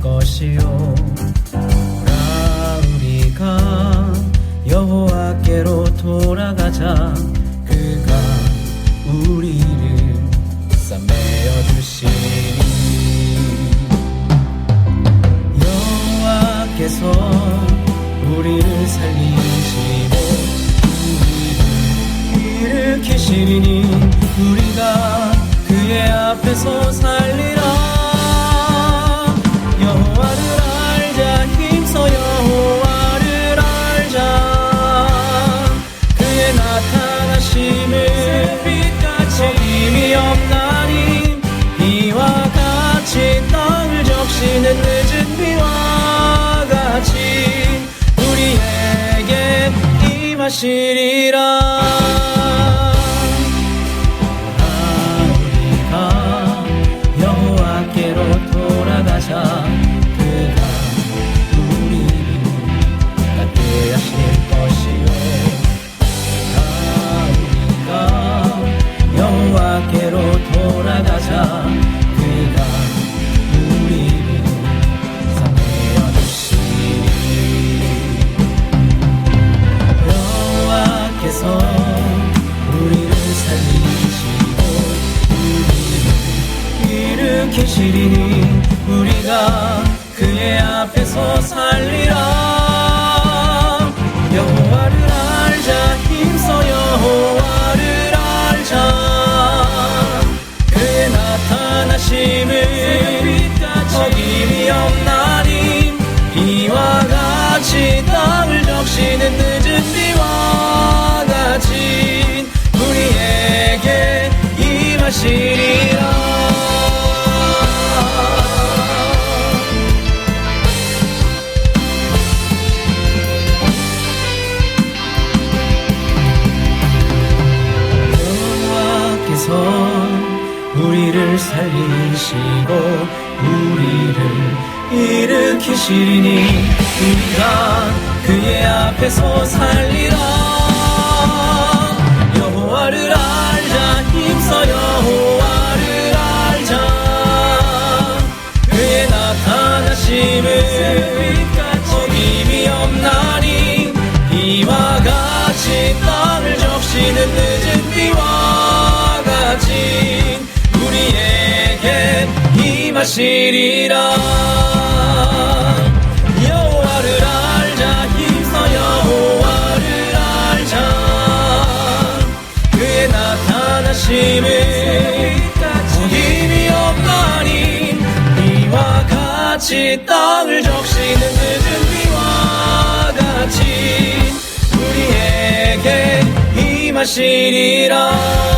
것이요. 오라 우리가 여호와께로 돌아가자. 그가 우리를 싸매어 주시니. 여호와께서 우리를 살리시고 우리를 일으키시리니 우리가 그의 앞에서 살리 임하시리라. 우리가 여호와께로 돌아가자 여호와께서 우리를 살리시고 우리를 일으키시리니 우리가 그의 앞에서 살리라. 여호와를 알자 힘써 여호와를 알자. 그의 나타나심을 어김이 없나니 이와 같이 땅을 적시는 여호와께서 우리를 살리시고 우리를 일으키시리니 우리가 그의 앞에서 살리라 어김이 없나니 이와 같이 땅을 적시는 늦은 비와 같이 우리에게 임하시리라. 여호와를 알자 힘써 여호와를 알자. 그의 나타나심을 같이 땅을 적시는 늦은 비와 같이 우리에게 임하시리라